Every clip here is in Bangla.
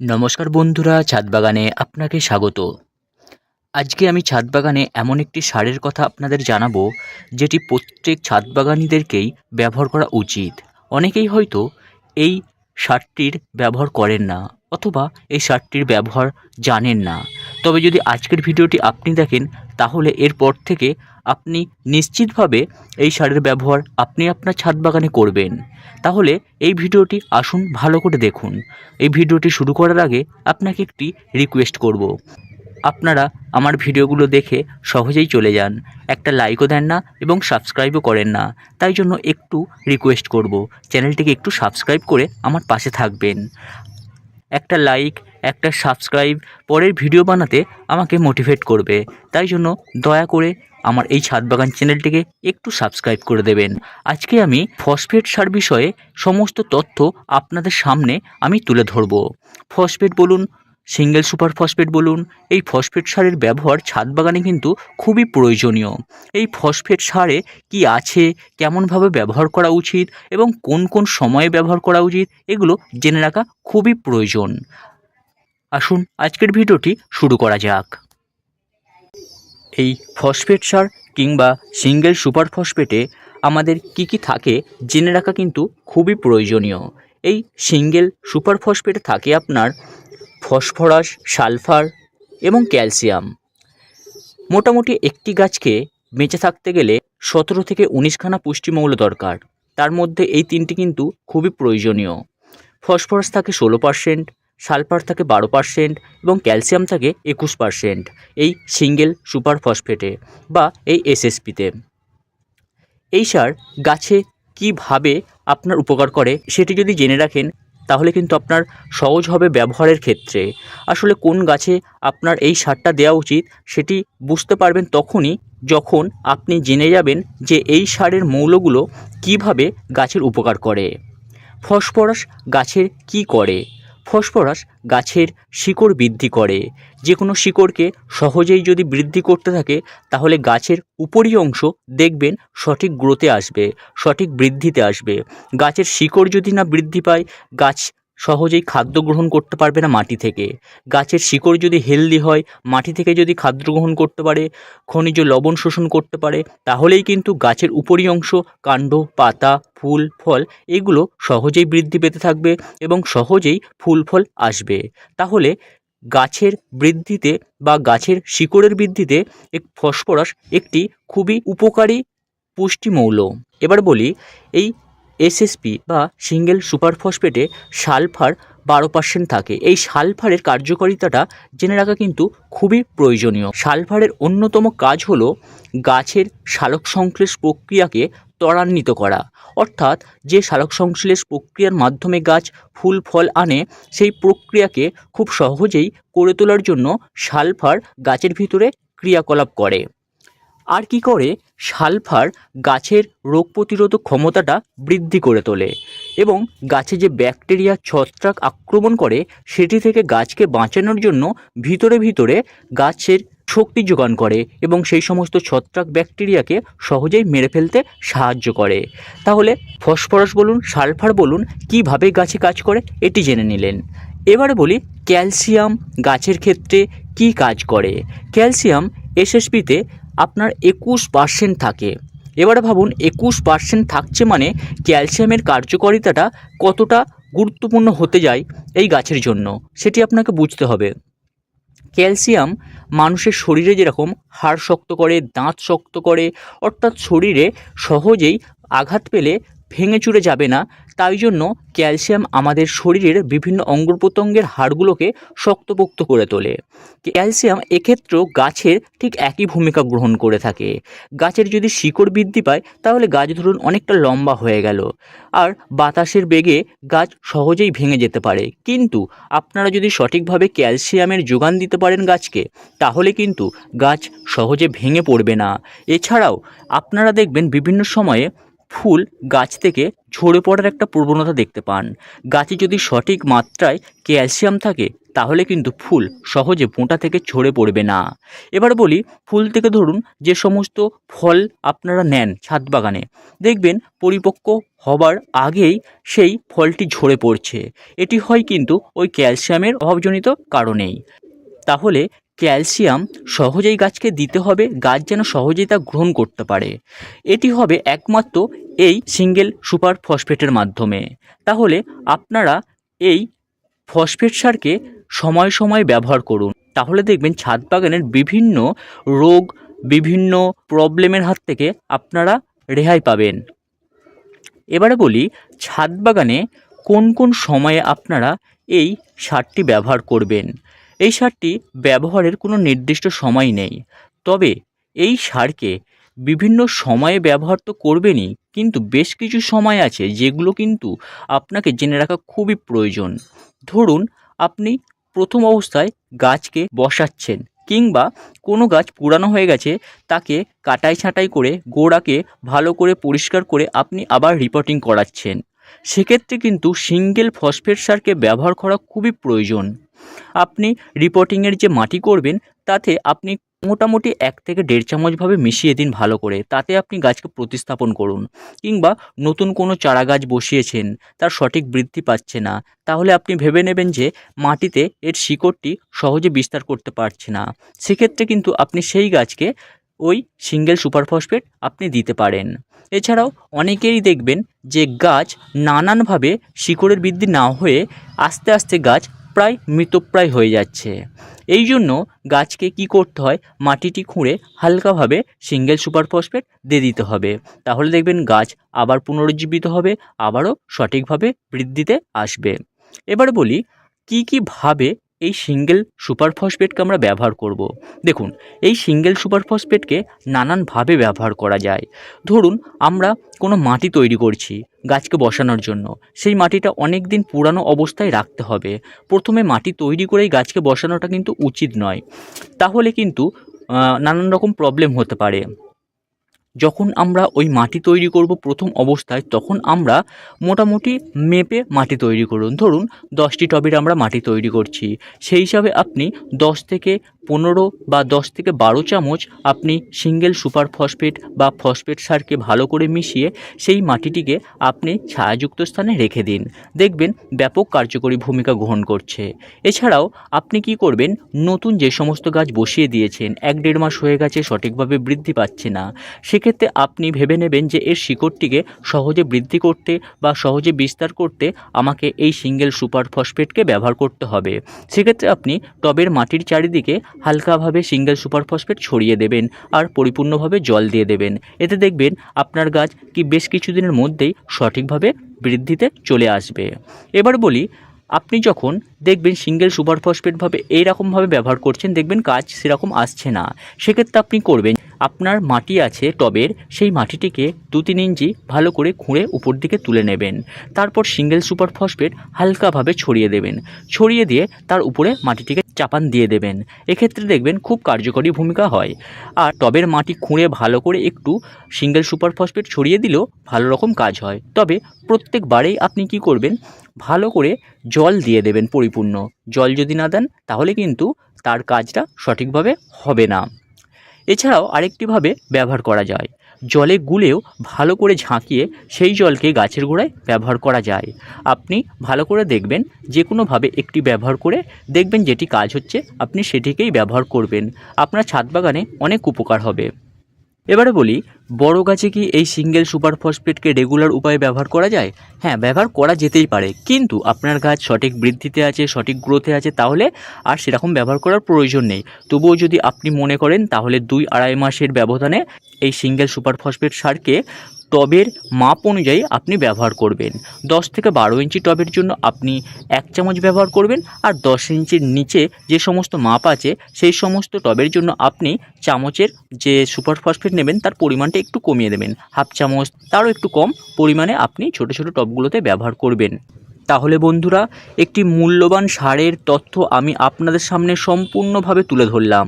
নমস্কার বন্ধুরা, ছাদ বাগানে আপনাকে স্বাগত। আজকে আমি ছাদ বাগানে এমন একটি সারের কথা আপনাদের জানাব, যেটি প্রত্যেক ছাদ বাগানিদেরকেই ব্যবহার করা উচিত। অনেকেই হয়তো এই সারটির ব্যবহার করেন না, অথবা এই সারটির ব্যবহার জানেন না। তবে যদি আজকের ভিডিওটি আপনি দেখেন, তাহলে এরপর থেকে আপনি নিশ্চিতভাবে এই সারের ব্যবহার আপনি আপনার ছাদ বাগানে করবেন। তাহলে এই ভিডিওটি আসুন ভালো করে দেখুন। এই ভিডিওটি শুরু করার আগে আপনাকে একটি রিকোয়েস্ট করব। আপনারা আমার ভিডিওগুলো দেখে সহজেই চলে যান। একটা লাইকও দেন না এবং সাবস্ক্রাইবও করেন না। তাই জন্য একটু রিকোয়েস্ট করব। চ্যানেলটিকে একটু সাবস্ক্রাইব করে আমার পাশে থাকবেন। একটা লাইক একটা সাবস্ক্রাইব পরের ভিডিও বানাতে আমাকে মোটিভেট করবে। তাই জন্য দয়া করে আমার এই ছাদ বাগান চ্যানেলটিকে একটু সাবস্ক্রাইব করে দেবেন। আজকে আমি ফসফেট সার বিষয়ে সমস্ত তথ্য আপনাদের সামনে আমি তুলে ধরব। ফসফেট বলুন সিঙ্গেল সুপার ফসফেট বলুন, এই ফসফেট সারের ব্যবহার ছাদ বাগানে কিন্তু খুবই প্রয়োজনীয়। এই ফসফেট সারে কি আছে, কেমনভাবে ব্যবহার করা উচিত এবং কোন কোন সময়ে ব্যবহার করা উচিত, এগুলো জেনে রাখা খুবই প্রয়োজন। আসুন আজকের ভিডিওটি শুরু করা যাক। এই ফসফেট সার কিংবা সিঙ্গেল সুপার ফসফেটে আমাদের কি কি থাকে জেনে রাখা কিন্তু খুবই প্রয়োজনীয়। এই সিঙ্গেল সুপার ফসফেটে থাকে আপনার ফসফরাস, সালফার এবং ক্যালসিয়াম। মোটামুটি একটি গাছকে বেঁচে থাকতে গেলে সতেরো থেকে উনিশখানা পুষ্টিমৌল দরকার। তার মধ্যে এই তিনটি কিন্তু খুবই প্রয়োজনীয়। ফসফরাস থাকে ষোলো পার্সেন্ট সালফার থাকে বারো পার্সেন্ট এবং ক্যালসিয়াম থাকে একুশ পার্সেন্ট, এই সিঙ্গেল সুপার ফসফেটে বা এই এসএসপিতে। এই সার গাছে কীভাবে আপনার উপকার করে সেটি যদি জেনে রাখেন, তাহলে কিন্তু আপনার সহজ হবে ব্যবহারের ক্ষেত্রে। আসলে কোন গাছে আপনার এই সারটা দেওয়া উচিত সেটি বুঝতে পারবেন তখনই যখন আপনি জেনে যাবেন যে এই সারের মৌলগুলো কীভাবে গাছের উপকার করে। ফসফরাস গাছের কি করে? ফসফরাস গাছের শিকড় বৃদ্ধি করে। যে কোনো শিকড়কে সহজেই যদি বৃদ্ধি করতে থাকে, তাহলে গাছের উপরি অংশ দেখবেন সঠিক গ্রোথে আসবে, সঠিক বৃদ্ধিতে আসবে। গাছের শিকড় যদি না বৃদ্ধি পায়, গাছ সহজেই খাদ্য গ্রহণ করতে পারবে না মাটি থেকে। গাছের শিকড় যদি হেলদি হয়, মাটি থেকে যদি খাদ্য গ্রহণ করতে পারে, খনিজ লবণ শোষণ করতে পারে, তাহলেই কিন্তু গাছের উপরি অংশ, কাণ্ড, পাতা, ফুল, ফল, এগুলো সহজেই বৃদ্ধি পেতে থাকবে এবং সহজেই ফুল, ফল আসবে। তাহলে গাছের বৃদ্ধিতে বা গাছের শিকড়ের বৃদ্ধিতে এক ফসফরাস একটি খুবই উপকারী পুষ্টিমৌল। এবার বলি, এই এসএসপি বা সিঙ্গেল সুপার ফসফেটে সালফার বারো পার্সেন্ট থাকে। এই সালফারের কার্যকারিতাটা জেনে রাখা কিন্তু খুবই প্রয়োজনীয়। সালফারের অন্যতম কাজ হলো গাছের সালোক সংশ্লেষ প্রক্রিয়াকে ত্বরান্বিত করা। অর্থাৎ যে সালোক সংশ্লেষ প্রক্রিয়ার মাধ্যমে গাছ ফুল, ফল আনে, সেই প্রক্রিয়াকে খুব সহজেই করে তোলার জন্য সালফার গাছের ভিতরে ক্রিয়াকলাপ করে। আর কি করে? সালফার গাছের রোগ প্রতিরোধক ক্ষমতাটা বৃদ্ধি করে তোলে এবং গাছে যে ব্যাকটেরিয়া ছত্রাক আক্রমণ করে, সেটি থেকে গাছকে বাঁচানোর জন্য ভিতরে ভিতরে গাছের শক্তি যোগান করে এবং সেই সমস্ত ছত্রাক ব্যাকটেরিয়াকে সহজেই মেরে ফেলতে সাহায্য করে। তাহলে ফসফরাস বলুন, সালফার বলুন, কীভাবে গাছে কাজ করে, এটি জেনে নিলেন। এবারে বলি, ক্যালসিয়াম গাছের ক্ষেত্রে কি কাজ করে? ক্যালসিয়াম এসএসপিতে আপনার একুশ পার্সেন্ট থাকে। এবারে ভাবুন, একুশ পার্সেন্ট থাকছে মানে ক্যালসিয়ামের কার্যকারিতাটা কতটা গুরুত্বপূর্ণ হতে যায় এই গাছের জন্য, সেটি আপনাকে বুঝতে হবে। ক্যালসিয়াম মানুষের শরীরে যেরকম হাড় শক্ত করে, দাঁত শক্ত করে, অর্থাৎ শরীরে সহজেই আঘাত পেলে ভেঙে চুরে যাবে না। তাই জন্য ক্যালসিয়াম আমাদের শরীরের বিভিন্ন অঙ্গ প্রত্যঙ্গের হাড়গুলোকে শক্তপোক্ত করে তোলে। ক্যালসিয়াম এক্ষেত্রেও গাছের ঠিক একই ভূমিকা গ্রহণ করে থাকে। গাছের যদি শিকড় বৃদ্ধি পায়, তাহলে গাছ ধরুন অনেকটা লম্বা হয়ে গেল। আর বাতাসের বেগে গাছ সহজেই ভেঙে যেতে পারে। কিন্তু আপনারা যদি সঠিকভাবে ক্যালসিয়ামের যোগান দিতে পারেন গাছকে, তাহলে কিন্তু গাছ সহজে ভেঙে পড়বে না। এছাড়াও আপনারা দেখবেন বিভিন্ন সময়ে ফুল গাছ থেকে ঝরে পড়ার একটা প্রবণতা দেখতে পান। গাছে যদি সঠিক মাত্রায় ক্যালসিয়াম থাকে, তাহলে কিন্তু ফুল সহজে বোঁটা থেকে ঝরে পড়বে না। এবার বলি, ফুল থেকে ধরুন যে সমস্ত ফল আপনারা নেন ছাদ বাগানে। দেখবেন পরিপক্ক হবার আগেই সেই ফলটি ঝরে পড়ছে। এটি হয় কিন্তু ওই ক্যালসিয়ামের অভাবজনিত কারণেই। তাহলে ক্যালসিয়াম সহজেই গাছকে দিতে হবে, গাছ যেন সহজেই তা গ্রহণ করতে পারে। এটি হবে একমাত্র এই সিঙ্গেল সুপার ফসফেটের মাধ্যমে। তাহলে আপনারা এই ফসফেট সারকে সময় সময় ব্যবহার করুন। তাহলে দেখবেন ছাদ বাগানের বিভিন্ন রোগ, বিভিন্ন প্রবলেমের হাত থেকে আপনারা রেহাই পাবেন। এবারে বলি, ছাদ বাগানে কোন কোন সময়ে আপনারা এই সারটি ব্যবহার করবেন? এই সারটি ব্যবহারের কোনো নির্দিষ্ট সময় নেই। তবে এই সারকে বিভিন্ন সময়ে ব্যবহার তো করবেনই, কিন্তু বেশ কিছু সময় আছে যেগুলো কিন্তু আপনাকে জেনে রাখা খুবই প্রয়োজন। ধরুন, আপনি প্রথম অবস্থায় গাছকে বসাচ্ছেন কিংবা কোনো গাছ পুরানো হয়ে গেছে, তাকে কাটাই ছাঁটাই করে গোড়াকে ভালো করে পরিষ্কার করে আপনি আবার রিপোর্টিং করাচ্ছেন। সেক্ষেত্রে কিন্তু সিঙ্গেল ফসফেট সারকে ব্যবহার করা খুবই প্রয়োজন। আপনি রিপোর্টিংয়ের যে মাটি করবেন, তাতে আপনি মোটামুটি এক থেকে দেড় চামচভাবে মিশিয়ে দিন ভালো করে। তাতে আপনি গাছকে প্রতিস্থাপন করুন। কিংবা নতুন কোনো চারা গাছ বসিয়েছেন, তার সঠিক বৃদ্ধি পাচ্ছে না, তাহলে আপনি ভেবে নেবেন যে মাটিতে এর শিকড়টি সহজে বিস্তার করতে পারছে না। সেক্ষেত্রে কিন্তু আপনি সেই গাছকে ওই সিঙ্গেল সুপার ফসফেট আপনি দিতে পারেন। এছাড়াও অনেকেই দেখবেন যে গাছ নানানভাবে শিকড়ের বৃদ্ধি না হয়ে আস্তে আস্তে গাছ প্রায় মৃতপ্রায় হয়ে যাচ্ছে। এই জন্য গাছকে কি করতে হয়? মাটিটি খুঁড়ে হালকাভাবে সিঙ্গেল সুপার ফসফেট দিয়ে দিতে হবে। তাহলে দেখবেন গাছ আবার পুনরুজ্জীবিত হবে, আবারও সঠিকভাবে বৃদ্ধিতে আসবে। এবারে বলি, কি কি ভাবে এই সিঙ্গেল সুপার ফসফেটকে আমরা ব্যবহার করব। দেখুন, এই সিঙ্গেল সুপার ফসফেটকে নানানভাবে ব্যবহার করা যায়। ধরুন, আমরা কোনো মাটি তৈরি করছি গাছকে বসানোর জন্য। সেই মাটিটা অনেক দিন পুরানো অবস্থায় রাখতে হবে। প্রথমে মাটি তৈরি করেই গাছকে বসানোটা কিন্তু উচিত নয়। তাহলে কিন্তু নানান রকম প্রবলেম হতে পারে। যখন আমরা ওই মাটি তৈরি করব প্রথম অবস্থায়, তখন আমরা মোটামুটি মেপে মাটি তৈরি করুন। ধরুন, দশটি টবের আমরা মাটি তৈরি করছি। সেই হিসাবে আপনি দশ থেকে পনেরো বা দশ থেকে বারো চামচ আপনি সিঙ্গেল সুপার ফসফেট বা ফসফেট সারকে ভালো করে মিশিয়ে সেই মাটিটিকে আপনি ছায়াযুক্ত স্থানে রেখে দিন। দেখবেন ব্যাপক কার্যকরী ভূমিকা গ্রহণ করছে। এছাড়াও আপনি কি করবেন? নতুন যে সমস্ত গাছ বসিয়ে দিয়েছেন, এক দেড় মাস হয়ে গেছে সঠিকভাবে বৃদ্ধি পাচ্ছে না। সেক্ষেত্রে আপনি ভেবে নেবেন যে এর শিকড়টিকে সহজে বৃদ্ধি করতে বা সহজে বিস্তার করতে আমাকে এই সিঙ্গেল সুপার ফসফেটকে ব্যবহার করতে হবে। সেক্ষেত্রে আপনি টবের মাটির চারিদিকে হালকাভাবে সিঙ্গেল সুপার ফসফেট ছড়িয়ে দেবেন আর পরিপূর্ণভাবে জল দিয়ে দেবেন। এতে দেখবেন আপনার গাছ কি বেশ কিছুদিনের মধ্যেই সঠিকভাবে বৃদ্ধিতে চলে আসবে। এবার বলি, আপনি যখন দেখবেন সিঙ্গেল সুপার ফসফেটভাবে এইরকমভাবে ব্যবহার করছেন, দেখবেন কাজ সেরকম আসছে না। সেক্ষেত্রে আপনি করবেন আপনার মাটি আছে টবের, সেই মাটিটিকে দু তিন ইঞ্চি ভালো করে খুঁড়ে উপর দিকে তুলে নেবেন। তারপর সিঙ্গেল সুপার ফসফেট হালকাভাবে ছড়িয়ে দেবেন। ছড়িয়ে দিয়ে তার উপরে মাটিটিকে চাপান দিয়ে দেবেন। এক্ষেত্রে দেখবেন খুব কার্যকরী ভূমিকা হয়। আর টবের মাটি খুঁড়ে ভালো করে একটু সিঙ্গেল সুপার ফসফেট ছড়িয়ে দিলেও ভালো রকম কাজ হয়। তবে প্রত্যেকবারেই আপনি কি করবেন? ভালো করে জল দিয়ে দেবেন পরিপূর্ণ। জল যদি না দেন, তাহলে কিন্তু তার কাজটা সঠিকভাবে হবে না। এছাড়াও আরেকটিভাবে ব্যবহার করা যায়। জলে গুলেও ভালো করে ঝাঁকিয়ে সেই জলকে গাছের গোড়ায় ব্যবহার করা যায়। আপনি ভালো করে দেখবেন যে কোনোভাবে একটি ব্যবহার করে দেখবেন যেটি কাজ হচ্ছে, আপনি সেটিকেই ব্যবহার করবেন। আপনার ছাদ বাগানে অনেক উপকার হবে। এবারে বলি, বড় গাছে কি এই সিঙ্গেল সুপার ফসফেটকে রেগুলার উপায়ে ব্যবহার করা যায়? হ্যাঁ ব্যবহার করা যেতেই পারে, কিন্তু আপনার গাছ সঠিক বৃদ্ধিতে আছে, সঠিক গ্রোথে আছে, তাহলে আর সেরকম ব্যবহার করার প্রয়োজন নেই। তবুও যদি আপনি মনে করেন, তাহলে দুই আড়াই মাসের ব্যবধানে এই সিঙ্গেল সুপার ফসফেট সারকে টবের মাপ অনুযায়ী আপনি ব্যবহার করবেন। দশ থেকে বারো ইঞ্চি টবের জন্য আপনি এক চামচ ব্যবহার করবেন আর দশ ইঞ্চির নিচে যে সমস্ত মাপ আছে, সেই সমস্ত টবের জন্য আপনি চামচের যে সুপার ফসফেট নেবেন, তার পরিমাণটা একটু কমিয়ে দেবেন। হাফ চামচ, তারও একটু কম পরিমাণে আপনি ছোট ছোট টবগুলোতে ব্যবহার করবেন। তাহলে বন্ধুরা, একটি মূল্যবান সারের তথ্য আমি আপনাদের সামনে সম্পূর্ণভাবে তুলে ধরলাম।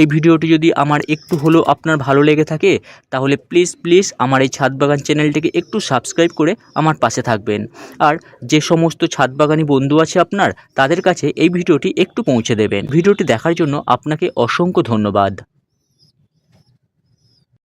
এই ভিডিওটি যদি আমার একটু হলেও আপনার ভালো লেগে থাকে, তাহলে প্লিজ প্লিজ আমার এই ছাদ বাগান চ্যানেলটিকে একটু সাবস্ক্রাইব করে আমার পাশে থাকবেন। আর যে সমস্ত ছাদ বাগানি বন্ধু আছে আপনার, তাদের কাছে এই ভিডিওটি একটু পৌঁছে দেবেন। ভিডিওটি দেখার জন্য আপনাকে অসংখ্য ধন্যবাদ।